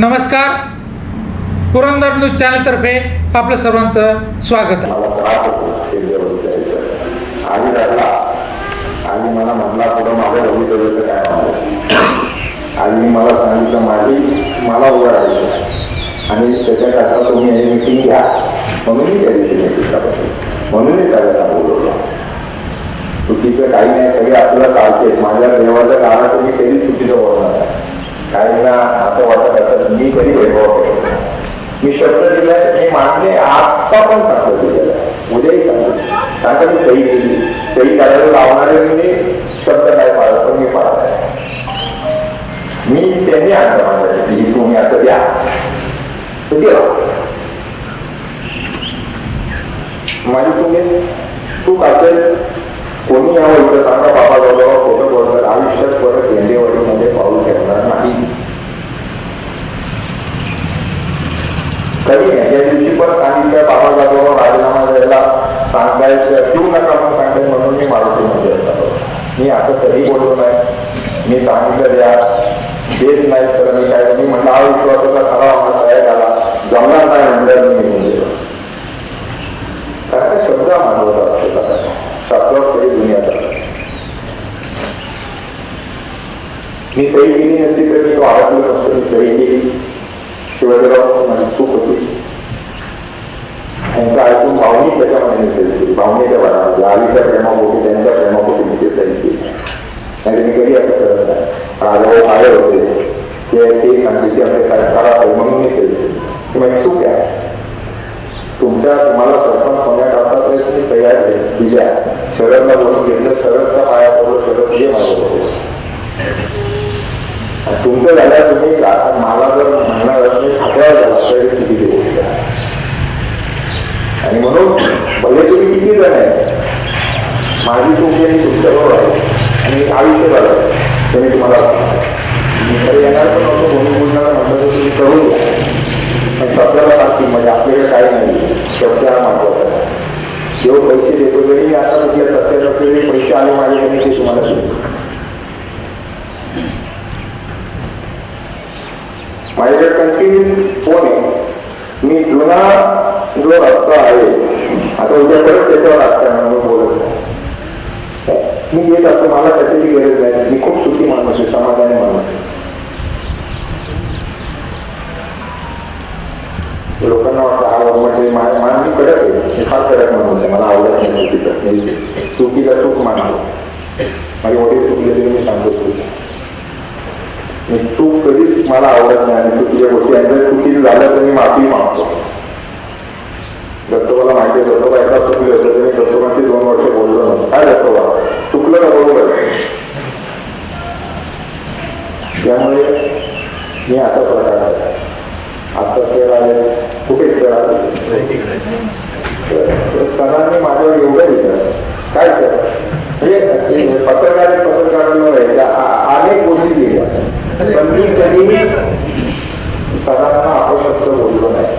नमस्कार. पुरंदर न्यूज चॅनलतर्फे आपलं सर्वांचं स्वागत. आणि आणि मला म्हटला पुढं माझं भवितव्याचं काय आणि मला सांगितलं माझी मला उभं राहायचं आणि त्याच्याकरता तुम्ही हे मिटिंग घ्या. म्हणून मी त्या दिवशी मिटिंग म्हणून मी सगळ्यांना बोलवलं. चुकीचं काही नाही सगळे आपल्याला चालते माझ्या देवाच्या काळात तुम्ही कधी चुकीचं बोलणार आहे काहींना असं वाटत असत मी कधी वैभव मी शब्द दिलाय हे मानले आत्ता पण सांगतो दिलेला उद्याही सांगतो कारण का मी सही केली. सही करायला लावणारे मी शब्द काय पाळला तर मी पाळलाय मी त्यांनी आणलं माझ्या की तुम्ही असं द्या. माझी तुम्ही चूक असेल कोणी यावं इथं सांगा बाबा बाबा फोटो बोलणार आयुष्यात परत येंडेवाडीमध्ये पाऊल ठेवणार नाही. कधी नाही त्या दिवशी पण सांगितलं बाबा बाबा राजीनामा द्यायला सांगायचं देऊ नका म्हणून सांगताय म्हणून मी मारुतीमध्ये येतो मी असं कधी बोललो नाही. मी सांगितलं द्या देत नाही तर मी काय मी म्हणलं अविश्वासाचा विश्वासाचा खरा आम्हाला तयार झाला जमणार नाही म्हणलं मी निघून गेलो कारण शब्द महत्त्वाचा असतो शास्त्रात सगळी दुनिया चालते मी सही केली नसती तर मी तो आवडलो तुमचं झाल्या तुम्ही मला जर म्हणणार मी खात्यावर झाला तरी चुकीची आणि म्हणून भले तुम्ही किती जण आहे माझी तुमची आहे तुमच्या आहे. आणि आयुष्य झालं ते तुम्हाला सांगतो येणार पण असं म्हणून बोलणार म्हणलं तर तुम्ही करून घ्या पण शब्दाला लागतील म्हणजे आपल्याकडे काय नाही. शब्द हा महत्त्वाचा आहे. देव पैसे देतो तरी आता कुठल्या सत्य नसलेले पैसे आले माझ्याकडे ते तुम्हाला देतो. माझ्याकडे कंटिन्यू फोन आहे? मी जुना जो रस्ता आहे आता उद्या परत त्याच्यावर असताना म्हणून बोलत नाही. मी येत असतो मला त्याची गरज नाही. मी खूप सुखी माणूस आहे समाधानी माणूस आहे. लोकांना वाटतं हा म्हणजे माझ्या मा- मी कडक आहे. मी फार कडक माणूस आहे. मला आवडत नाही चुकीचं मी चुकीला चूक मानतो. माझे वडील चुकले तरी मी सांगतो. चूक चूक कधीच मला आवडत नाही आणि चुकीच्या गोष्टी आणि जर चुकीचं झालं तर मी माफी मागतो. दत्तोबाला माहिती आहे दत्तोबा एकदा चुकले होते तर मी दत्तोबांची दोन वर्ष बोललो नव्हतं. काय दत्तोबा? चुकलं का बरोबर? त्यामुळे मी आता प्रकार आता सर आले. कुठे सर? आले तर सरांनी माझ्यावर एवढं लिहिलं. काय सर? हे पत्रकार पत्रकारांवर आहे. अनेक गोष्टी लिहिल्या. पण मी कधीही सरांना अपशब्द बोललो नाही.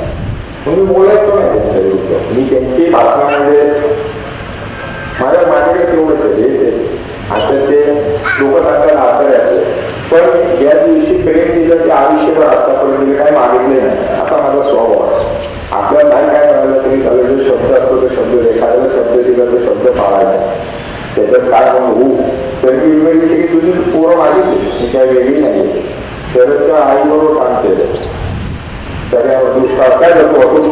मग मी बोलायचो नाही त्यांच्या विरुद्ध. मी त्यांची बातम्यामध्ये माझ्या माझ्याकडे तेवढंच आहे ते. आता ते लोक सांगतात आता पण या दिवशी प्रेम दिलं ते आयुष्यभर आतापर्यंत मी काय मागितले नाही. असा माझा स्वभाव आहे. आपल्याला नाही काय मिळालं तरी त्याला जो शब्द असतो तो शब्द एखाद्याला शब्द दिला तो शब्द पाळायचा. त्याच्यात काय होऊ तर ती सगळी तुझी पोरं मागितली मी काय वेगळी नाही तरच त्या आईबरोबर काम केलं सगळ्या दुष्काळ काय जातो आपण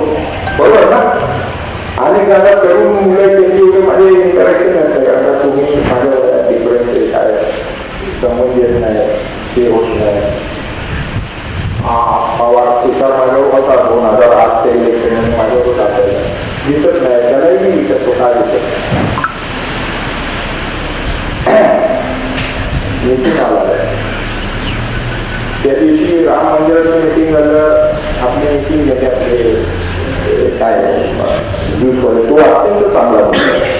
बरोबर ना आणि त्याला तरुण मुलं त्यांची एवढे माझे इंटरॅक्शन असते आता तुम्ही माझ्या डिफरन्स काय संबंध येत नाही ते होत नाही हा पवार तुझा माझ्यावर होता दोन हजार आठ ते इलेक्शन माझ्यावर टाकायला दिसत नाही त्यालाही मी विचारतो काय दिसत मीटिंग आला आहे. त्या दिवशी राम मंदिराचं मीटिंग झालं. आपली मीटिंग झाली आपले काय youth तो अत्यंत चांगला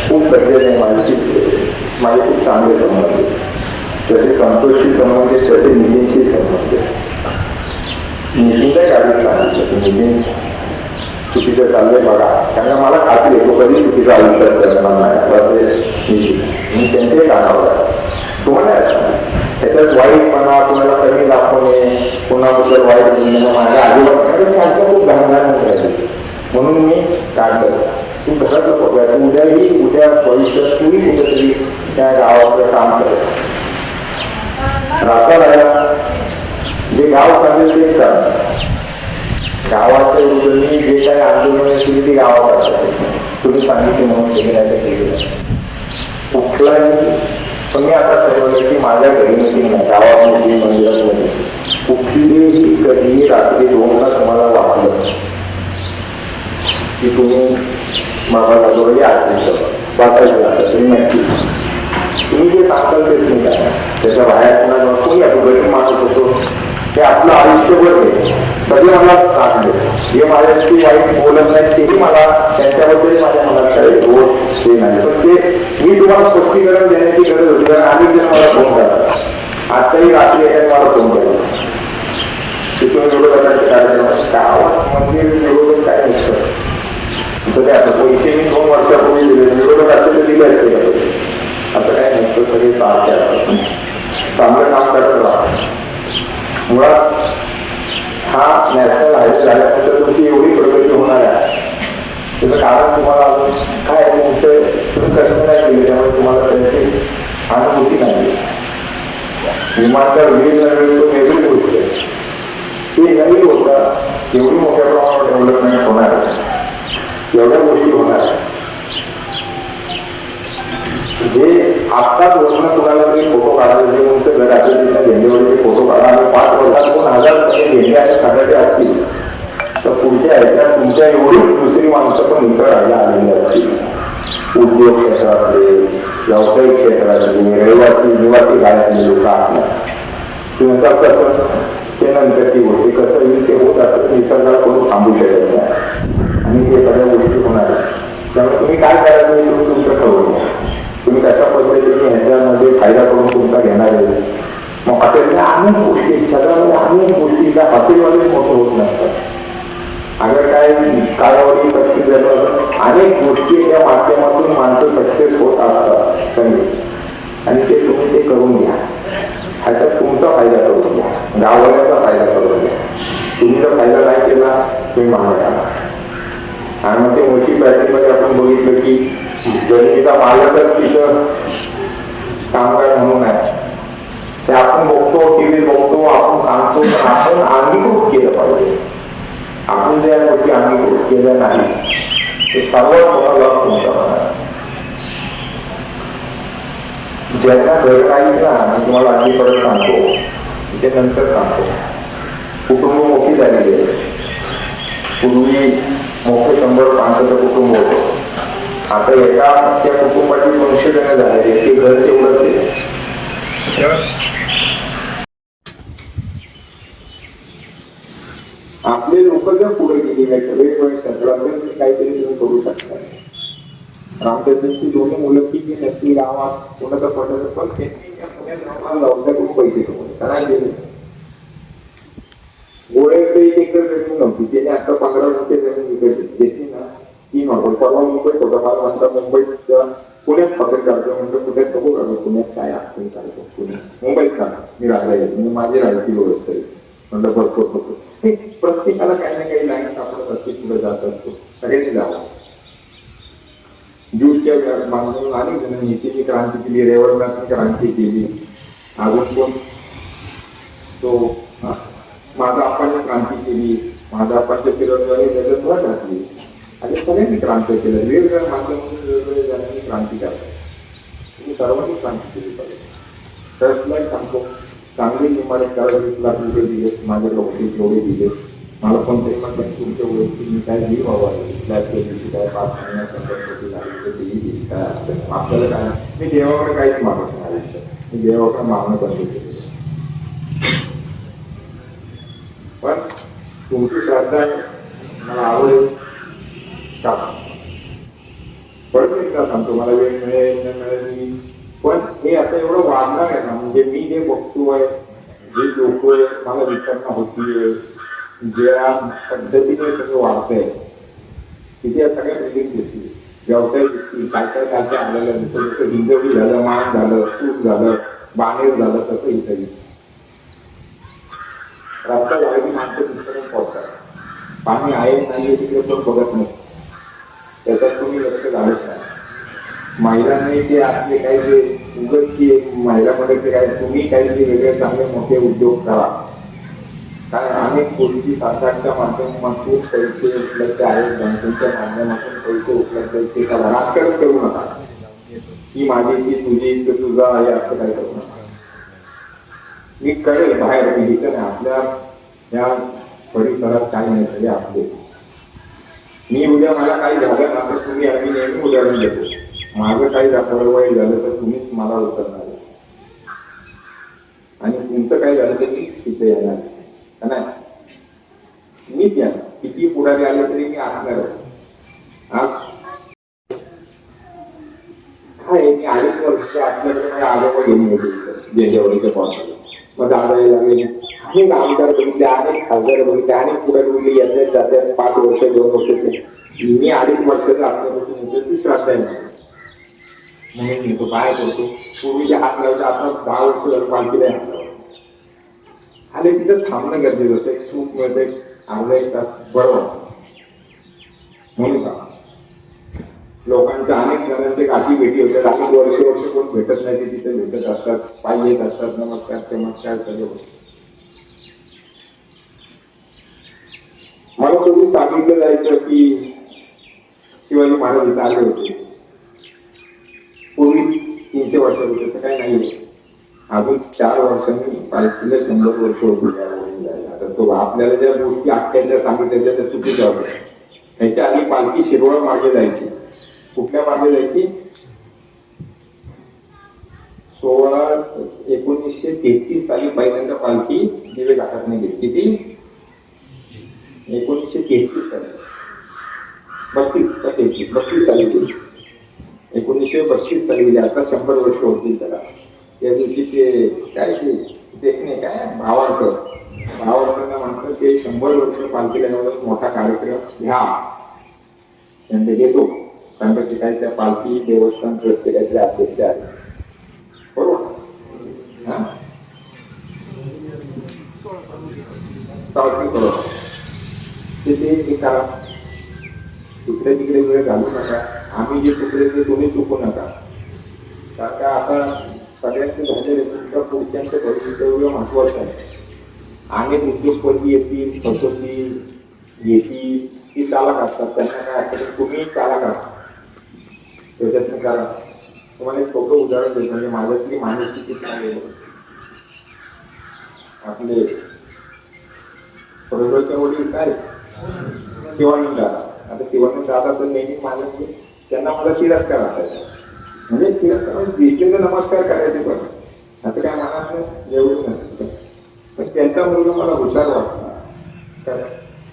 खूप गरजेने माझी माझे खूप चांगले संबंध त्याचे संतोषशी संबंध त्याचे नितीनशी संबंध आहेत. नितीनच्या सांगितलं की नितीन चुकीचं चाललंय बघा. कारण मला खात्री आहे तो कधी चुकीचा आयुष्यात करणार नाही. असं ते नितीन मी त्यांच्याही कानावर तुम्हाला काय सांगू? त्याच्यात वाईटपणा कुणाला कमी दाखवणे कुणाबद्दल वाईट बोलणे माझ्या आजूबाजूला चर्चा खूप घाणघाण राहिली म्हणून मी काढलं तू घरातलं बघूया तू उद्याही उद्या भविष्यात तूही कुठेतरी त्या गावाचं काम कर राहता राहिला जे गाव चालेल तेच चालतं गावाच्या विरोधाने जे काही आंदोलन केली ती गावात असतात तुम्ही सांगितले म्हणून तुम्ही नाही केलेलं कुठलाही पण मी आता ठरवलं की माझ्या घरी मीटिंग नाही. गावामध्ये मंदिरामध्ये. कुठलीही कधी रात्री दोनला तुम्हाला वाटलं की तुम्ही बाबा जातो या वाचायचं आता तुम्ही नक्की. तुम्ही जे सांगताल तेच मी काय त्याच्या बाहेर कोणी असो गरीब माणूस होतो. ते आपलं आयुष्यभर नाही. कधी मला सांगले हे माझ्याशी वाईट बोलत नाही तेही मला त्यांच्याबद्दल माझ्या मनात काही रोज ते नाही. पण ते मी तुम्हाला स्पष्टीकरण देण्याची गरज होती कारण अनेक जण मला फोन करतात आजच्याही रात्री एकाने मला फोन केला तिथून विरोधकांचे कार्यक्रम गावात मंदिर विरोधक काय नसतं. तर ते असं पैसे मी दोन वर्षापूर्वी दिले. विरोधक असते ते दिले असते असं काय नसतं सगळे सारखे असतात. चांगलं काम करत राहा मुळात हा नॅशनल हायवे झाल्यानंतर तुमची एवढी प्रगती होणार आहे. त्याचं कारण तुम्हाला काय आहे, तुमचे तुम्ही कष्ट नाही केले त्यामुळे तुम्हाला त्यांची अनुभूती नाही. विमानतळ विविध नवीन तो वेगळी गोष्ट आहे ते नवीन होता एवढी मोठ्या प्रमाणावर डेव्हलपमेंट होणार एवढ्या गोष्टी होणार आहे. जे आत्ताच वर्ण कुणाला तरी फोटो काढायला जे तुमचं घर असेल तिथं झेंडेवरचे फोटो काढा. आणि पाच वर्षात दोन हजार झेंडे आणि खटाटे असतील. तर पुढच्या ह्याच्यात तुमच्या एवढीच दुसरी माणसं पण इतर राहायला आलेली असतील. उद्योग क्षेत्रातले व्यावसायिक क्षेत्रातले रहिवासी निवासी गाड्यातले लोक असणार ते कसं? ते नंतर ती गोष्टी कसं येईल ते होत असत निसर्गाला कोण थांबू शकत नाही. आणि ते सगळ्या गोष्टी होणार आहेत. त्यामुळे तुम्ही काय करायचं तुम्ही तुमचं ठरवलं तुम्ही कशा पद्धतीने ह्याच्यामध्ये फायदा करून तुमचा घेणार आहे. मग हॉटेलच्या अनेक गोष्टी सगळ्यामध्ये अनेक गोष्टी त्या हॉटेलमध्ये मोठं होत नसतात. अगर काय कालावधी सक्सेस झालं अनेक गोष्टी या माध्यमातून माणसं सक्सेस होत असतात. संगीत आणि ते तुम्ही ते करून घ्या. ह्याच्यात तुमचा फायदा करून घ्या. गाववाल्याचा फायदा करून घ्या. तुम्ही जर फायदा नाही केला तुम्ही मागणार आणि मग ते मोठी बॅटरीमध्ये आपण बघितलं की जमिनीचा मालकच तिथं कामगार म्हणून आहे. ते आपण बघतो टीव्ही बघतो आपण सांगतो पण आपण अंगीकृत केलं पाहिजे. आपण ज्या गोष्टी अंगीकृत केल्या नाही ते सर्वात मोठा लाभ तुमचा होणार ज्यांना घर नाही ना मी तुम्हाला आधी परत सांगतो ते नंतर सांगतो. कुटुंब मोठी झालेली आहे. पूर्वी मोठे शंभर माणसाचं कुटुंब होतं. आता एका त्या कुटुंबाची दोनशे जण झालेली ते घर तेवढंच आहे. आपले लोक जर पुढे गेले नाही वेगवेगळ्या काहीतरी तुम्ही करू शकता. रामचंद्रची दोन्ही मुलं की जी नक्की गावात कोणाचं पडलं पण त्यांनी या पुण्यात पैसे कमवले. का नाही? गेले गोळ्याकडे एक एकर जमीन नव्हती त्याने आता पंधरा टक्के जमीन विकत घेतली ना. तीन हॉटेल परवा मुंबईत होता मला म्हणता मुंबईत पुण्यात हॉटेल काढतो म्हणजे कुठे बघू काढू पुण्यात काय असतं काढतो पुण्यात मुंबईत का मी राहिला म्हणजे माझी राहायची व्यवस्था आहे म्हणलं भरपूर होतो प्रत्येकाला काही ना काही लाईन सापडत असते पुढे जात असतो सगळ्यांनी जावं ज्यूसच्या मागून अनेक जणांनी नीतीची क्रांती केली रेवणनाथची क्रांती केली अजून कोण तो माझा आपण क्रांती केली माझा आपण फिरवल्याने त्याच्यात भर घातली आणि सगळ्यांनी क्रांती केलं वेगवेगळ्या माध्यमातून वेगवेगळ्या जणांनी क्रांती करतात तुम्ही सर्वांनी क्रांती केली पाहिजे. तर तुला सांगतो चांगली इमारत करायला वीस लाख रुपये दिले माझ्या लोकांनी जेवढे दिले मला कोणतरी म्हणतात तुमच्या ओळखी मी काय दिली बाबा फ्लॅटच्या दिवशी काय पाच महिन्यात पंधरा दिली काय अडचण? आपल्याला काय मी देवाकडे काहीच मागत नाही आयुष्यात. मी देवाकडे मागणं बंद आहे. पण तुमची श्रद्धा मला आवडेल. का परत एकदा सांगतो मला वेळ मिळेल न मिळेल पण हे आता एवढं वाढणार आहे ना म्हणजे मी जे बघतोय जे लोक मला विचारणा होतीये ज्या पद्धतीने सगळं वाढतंय तिथे या सगळ्या बिल्डिंग दिसतील व्यवसाय दिसतील काय काय काय काय आपल्याला दिसतं जसं हिंजवडी झालं मान झालं सूट झालं बाणेर झालं तसं इथं रस्ता झाला की माणसं तिथपर्यंत पोहोचतात पाणी आहे नाही तिकडे पण बघत नसतं त्याच्यात तुम्ही लक्ष घालत नाही. महिलांनी ते आपले काही जे उगत की महिलांमध्ये ते काय तुम्ही काही जे वेगळे चांगले मोठे उद्योग करा. कारण अनेक गोष्टी सरकारच्या माध्यमातून पैसे उपलब्ध आहेत बँकेच्या माध्यमातून पैसे उपलब्ध आहेत ते करा. राजकारण करू नका. ही माझी ती तुझी ते तुझा आहे असं काही करू नका. मी कळेल बाहेर मी इथं आपल्या या परिसरात काही नाही सगळे आपले. मी उद्या मला काही झालं ना तर तुम्ही आम्ही नेहमी उदाहरण देतो. माझं काही दाखवलं वाईट झालं तर तुम्हीच मला उतरणार आणि तुमचं काय झालं तर मी तिथे येणार नाही? मीच या किती पुढारी आले तरी मी असणार आज काय आहे, मी अडीच वर्ष आपल्याकडे माझ्या आजोबा घेऊन होते जेजेवरीच्या पॉईंटला मग दादा यायला लागले अनेक आमदार बघितले अनेक खासदार बघितले अनेक पुढे बघितले येतात जातात पाच वर्ष दोन वर्ष मी अडीच वर्षाचा असल्यापासून तिसरा ती म्हणून मी तो बाहेर करतो पूर्वीचे हात लावतो आता दहा वर्ष जर पालखीला हात लावतो आणि तिथं थांबणं गरजेचं होतं. एक सूप मिळतं एक अर्धा एक तास बरं वाटतं. म्हणून का? लोकांच्या अनेक जणांचे गाठी भेटी होतात. अनेक वर्ष वर्ष कोण भेटत नाही ते तिथे भेटत असतात. पाय येत असतात. नमस्कार चमत्कार सगळे होते. मला तुम्ही सांगितलं जायचं की शिवाजी महाराज इथं आले होते. पूर्वी तीनशे वर्षापूर्वी तसं काही नाहीये. अजून चार वर्षांनी पालखीला शंभर वर्ष होती आता तो आपल्याला ज्या गोष्टी आख्याच्या सांगितल्या त्या चुकीच्या होत्या. त्याच्या आधी पालखी शिरोळ मागे जायची. कुठल्या मागे जायची? सोळा एकोणीसशे तेहतीस साली पहिल्यांदा पालखी दिवे घाटात गेली किती एकोणीसशे तेहतीस साली. बत्तीस का तेहतीस बत्तीस साली. गेली एकोणीसशे बत्तीस साली गेली आता शंभर वर्ष होतील त्याला. त्या दिवशी ते काय ते टेक्निक काय? भावार्थ भावार्थांना म्हणतात ते शंभर वर्ष पालखीला एवढा मोठा कार्यक्रम घ्या. त्यांना घेतो कारण का काय त्या पालखी देवस्थान प्रत्येकाचे अध्यक्ष आहेत. बरोबर? हा? तिथे ते हे करा. तिकडे तिकडे वेळ घालू नका. आम्ही जे चुकले ते तुम्ही चुकू नका. कारण का आता सगळ्यांचे झालेले तुमच्या पुढच्यांचं भविष्य एवढं महत्वाचं आहे. आणि उद्योगपती येतील फसवतील येतील ती चालक असतात. त्यांना काय असतात तुम्ही चालक आहात. त्याच्यातनं करा. तुम्हाला एक सोपं उदाहरण देतो. म्हणजे माझ्यातली माणूसकी किती आहे? आपले बरोबरच्या वडील काय? शिवानंद दादा. आता शिवानंद दादा तर नेहमी माझ्या त्यांना मला तिरस्कार असायचा म्हणजे तिरस्कार म्हणजे दिसले तर नमस्कार करायचे पण. आता काय मनात एवढंच नाही पण त्यांचा मुलगा मला हुशार वाटला. काय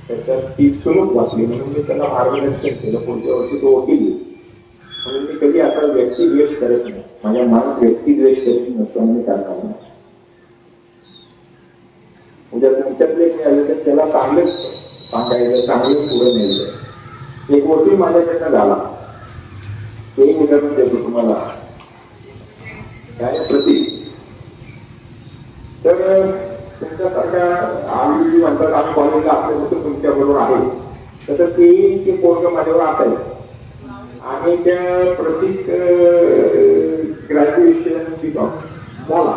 त्याच्यात ती सुलूक वाटली. म्हणून मी त्यांना मार्गदर्शन केलं. पुढच्या वर्षी तो वकील म्हणून मी कधी आता व्यक्तिद्वेष करत नाही. माझ्या मनात व्यक्तिद्वेष करत करीत नसतो मी करणार नाही उद्या तुमच्यातले मी आले तर त्याला सांगायचं चांगलेच पुढे न्यायचं एक वकील माझ्याकडनं झाला तेही उदाहरण देतो तुम्हाला काय प्रती तर तुमच्यासारख्या आम्ही जी म्हणतात आम्ही कॉलेजला असले होतो तुमच्या बरोबर आहे तसं तेही ते पोरग माझ्यावर असायचं आणि त्या प्रतीक ग्रॅज्युएशन बिकॉम मला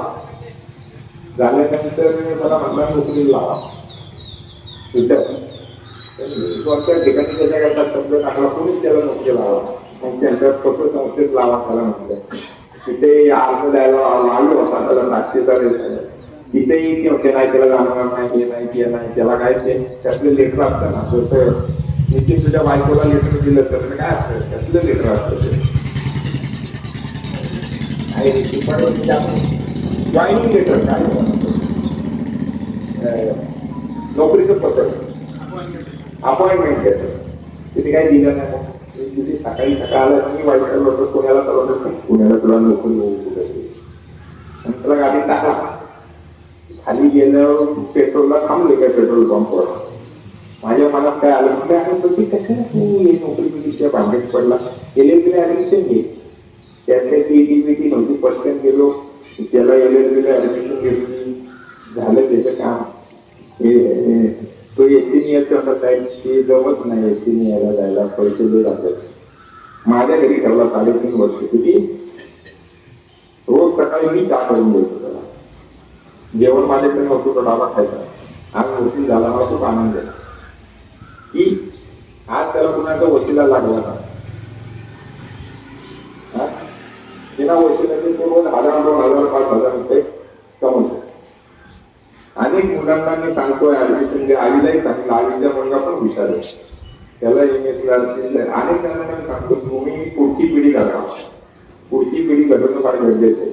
झाल्यानंतर मला म्हणला नोकरी लावा तिथं कोणत्या ठिकाणी त्याच्या शब्द टाकला कोणीच त्याला नोकरी लावा मग त्यांच्या फक्त संस्थेत लावा त्याला म्हटलं. तिथे अर्ज द्यायला लागलो होता त्याला नागपूरचा रेट तिथेही ते होते नाही त्याला जाणवणार नाही हे नाही ते नाही त्याला काय ते? त्यातले लेटर असतं ना जसं नितीन तुझ्या बायकोला लेटर दिलं तर काय असतं? त्यातलं लेटर असतं ते. आणि जॉईनिंग लेटर काय? नोकरीचं पत्र. अपॉइंटमेंट घेतो तिथे काही दिलं नाही. दिवशी सकाळी सकाळ आला मी वाईट होतो पुण्याला चालवतो पुण्याला तुला नोकरी होऊ कुठे? त्याला गाडी टाकला. खाली गेलं पेट्रोलला थांबले काय पेट्रोल पंपवर? माझ्या मनात काय आलं? म्हणजे अरे पण ती कशाला तू हे नोकरी बिकरीच्या भांड्यात पडला? इलेक्ट्रिक ऍडमिशन घे. त्यातल्या सीईटी बीटी नव्हती पटकन गेलो. त्याला एल एल बीला ऍडमिशन घेतली झालं त्याचं काम. हे. हे, तो एसटीने येत होता जमत नाही एसटीने यायला जायला पैसे देत जातात माझ्या घरी ठरला साडेतीन वर्ष. किती? रोज सकाळी मी चहा करून द्यायचो त्याला. जेवण माझ्याकडे नव्हतं तो डाबा खायचा. आज वकील झाला मला खूप आनंद आहे. की आज त्याला कुणाचा वशिला लागला ना तिला बिना वशिल्याचे तो रोज हजार दोन हजार पाच हजार रुपये कमवतो अनेक मी सांगतोय आधी घ्या आईलाही सांगितलं आईचा मुलगा पण हुशार त्याला अनेकांना मी सांगतो तुम्ही पुढची पिढी घडवा पुढची पिढी घडवणं फार गरजेचं आहे.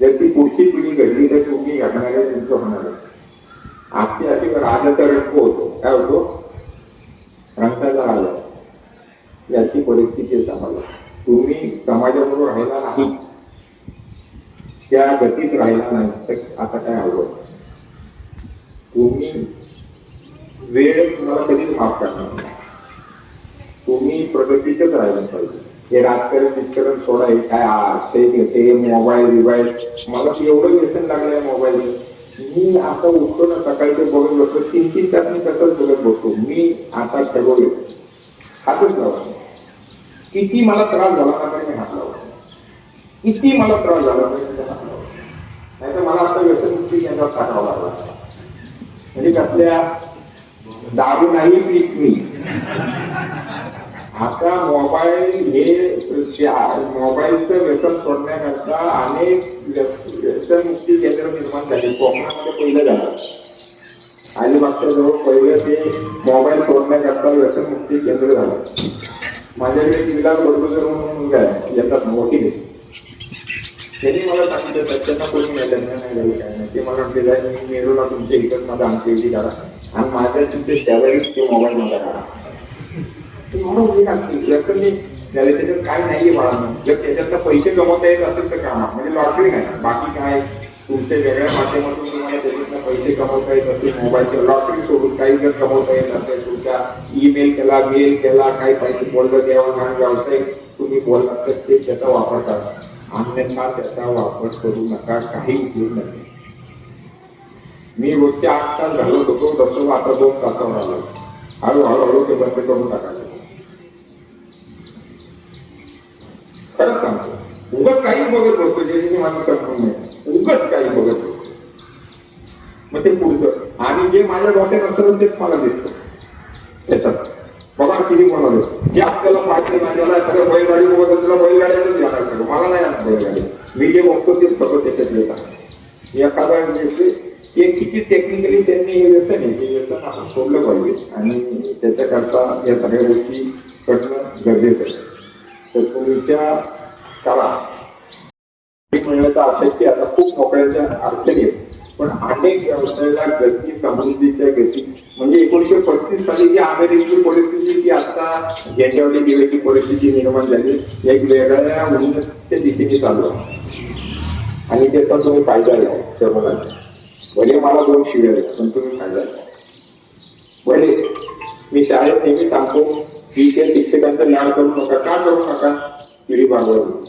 जर ती पुढची पिढी घडली तर तुम्ही घडणारे तुमचं होणार आहे. आपली अशी राजाचा रंग होतो. काय होतो? रंगाचा राजा याची परिस्थिती आहे समाजात. तुम्ही समाजाबरोबर राहिला नाही. त्या गतीत राहिला नाही. तर आता काय अवघड? तुम्ही वेळ तुम्हाला कधीच माफ करणार नाही. तुम्ही प्रगतीतच राहिलं पाहिजे. हे राजकारण निष्करण सोडा हे काय ते ते मोबाईल बिबाईल मला एवढं व्यसन लागलंय मोबाईल मी असं उठतो ना सकाळी बघत बसतो तीन तीन तास मी तसंच बघत बसतो मी आता ठरवलं हातच लावतो किती मला त्रास झाला ना तरी मी हात लावतो किती मला त्रास झाला तरी मी हात नाही. तर मला आता व्यसनमुक्ती केंद्रात टाकावं लागला म्हणजे कसल्या? दारू नाही पीत मी आता मोबाईल हे मोबाईलचं व्यसन सोडण्याकरता अनेक व्यसनमुक्ती केंद्र निर्माण झाली. कोकणामध्ये पहिलं झालं. अलिबागच्या जवळ पहिलं ते मोबाईल सोडण्याकरता व्यसनमुक्ती केंद्र झालं. माझ्याकडे जिल्हा बडगुजर म्हणून मुलगा आहे येतात मोठी त्यांनी मला सांगितलं तर त्यांना कोणी नेलं नाही झालं काय नाही ते मला म्हटले जाय मी मेरूला तुमच्या इकडं माझा आमच्या इथे करा आणि माझ्या तुमचे सॅलरीच ते मोबाईल मध्ये करा ते म्हणून मी सांगते जसं नाही त्याला त्याच्यात काय नाहीये बाळांनो जर त्याच्यात पैसे कमवता येत असेल तर काम. म्हणजे लॉटरी नाही. बाकी काय? तुमच्या वेगळ्या माध्यमातून तुम्हाला त्याच्यातनं पैसे कमवता येत असतील मोबाईलच्या लॉटरी सोडून काही जर कमवता येत असेल तुमच्या ईमेल केला मेल केला काही पैसे बोललं देवाण व्यवसाय तुम्ही बोललात तर ते त्याचा वापर करा अन्यथा त्याचा वापर करू नका काही उपयोग नाही मी रोजचे आठ तास घालत होतो तसं आता दोन तासावर आलो. हळूहळू हळू ते बंद करून टाकायचं. खरंच सांगतो उगाच काही बघत बसतो जे माझं संपूर्ण नाही. उगाच काही बघत बसतो. मग ते पुढचं. आणि जे माझ्या डोक्यात असतं तेच मला दिसतं. त्याच्यात. बघा बनवले जे आपल्याला पाहिजे ना त्याला सगळं बैलगाडी बघत असेल, त्याला बैलगाड्यातच येणार सगळं मला नाही येणार बैलगाडी. मी जे बघतो तेच सगळं त्याच्यात येत आहे. एखादा व्यक्ती ते किती टेक्निकली त्यांनी हे व्यसन आहे. ते व्यसन आपण सोडलं पाहिजे. आणि त्याच्याकरता या सगळ्या गोष्टी करणं गरजेचं आहे. तर पूर्वीच्या काळात मिळण्याचा अशक्य आता खूप नोकऱ्यांच्या अडचणी आहेत पण अनेक व्यवसायाला गती समृद्धीच्या गती म्हणजे एकोणीशे पस्तीस साली जी अमेरिकेची परिस्थिती ती आता यांच्यावरती दिव्याची परिस्थिती निर्माण झाली एक वेगळ्या उन्नतीच्या दिशेने चालू आहे. आणि त्याचा तुम्ही फायदा घ्या त्या भले मला दोन शिव्या द्या पण तुम्ही फायदा घ्या भले मी शाळेत नेहमी सांगतो की त्या शिक्षकांचा लाड करू नका का करू नका? पिढी भागवली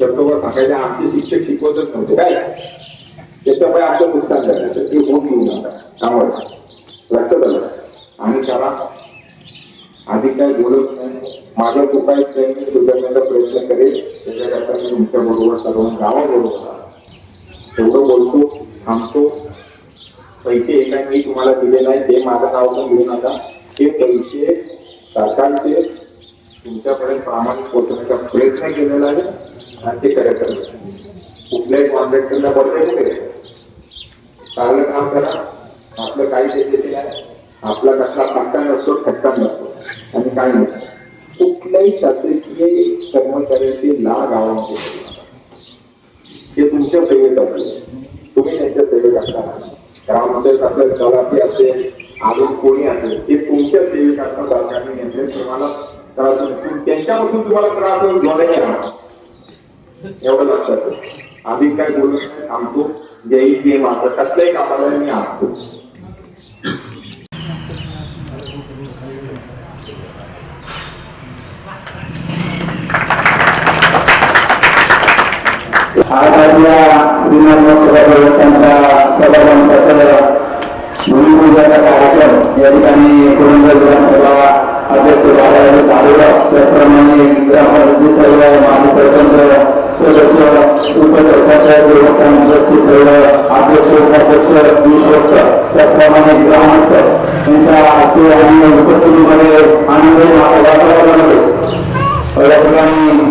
तर तो सांगायचे आमचे शिक्षक शिकवतच नव्हते. काय? त्याच्यामुळे आमचं नुकसान झालं तर ते होऊन घेऊ नका. त्यामुळे लक्षात आलं. आणि करा आधी काय बोलत नाही. माझ्या चुकायच नाही मी सुधारण्याचा प्रयत्न करेल. त्याच्याकरता मी तुमच्या बरोबर सर्व गावाबरोबर आहे. एवढं बोलतो थांबतो. पैसे एका मी तुम्हाला दिले नाही. ते माझं नाव पण घेऊ नका. ते पैसे सरकारचे तुमच्यापर्यंत प्रामाणिक पोहोचवण्याचा प्रयत्न केलेला आहे आणि ते करत कुठल्याही कॉन्ट्रॅक्टरला बदलायचं चांगलं काम करा. आपलं काही त्याच्याचे नाही आपला कसला फटका नसतो फटका नसतो. आणि काय नसतं. कुठल्याही शासकीय कर्मचाऱ्यांची लाळ गावामध्ये ते तुमच्या सेवेत सेवेसाठी तुम्ही त्यांच्या सेवेत असणार ग्रामपंचायत असेल तलाठी असेल अजून कोणी असेल ते तुमच्या सेवेत असणं सरकारने नेमले तुम्हाला त्रास त्यांच्यापासून तुम्हाला त्रास होईल घेऊन येणार एवढं लक्षात ठेवा. आधी काय बोलू नये, थांबतो. जय हिंद, जय कसल्याही कामाला मी आणतो महाराजला श्रीनाथ मस्तोबा देवस्थानच्या सभागृहाचा भूमिपूजाचा या ठिकाणी पुरंदर विधानसभा अध्यक्ष त्याचप्रमाणे ग्रामपंचायती सर्व माजी सरपंच सदस्य उपसरपंच त्याचप्रमाणे ग्रामस्थ यांच्या हस्ते आणि उपस्थितीमध्ये आनंद वातावरणामध्ये या ठिकाणी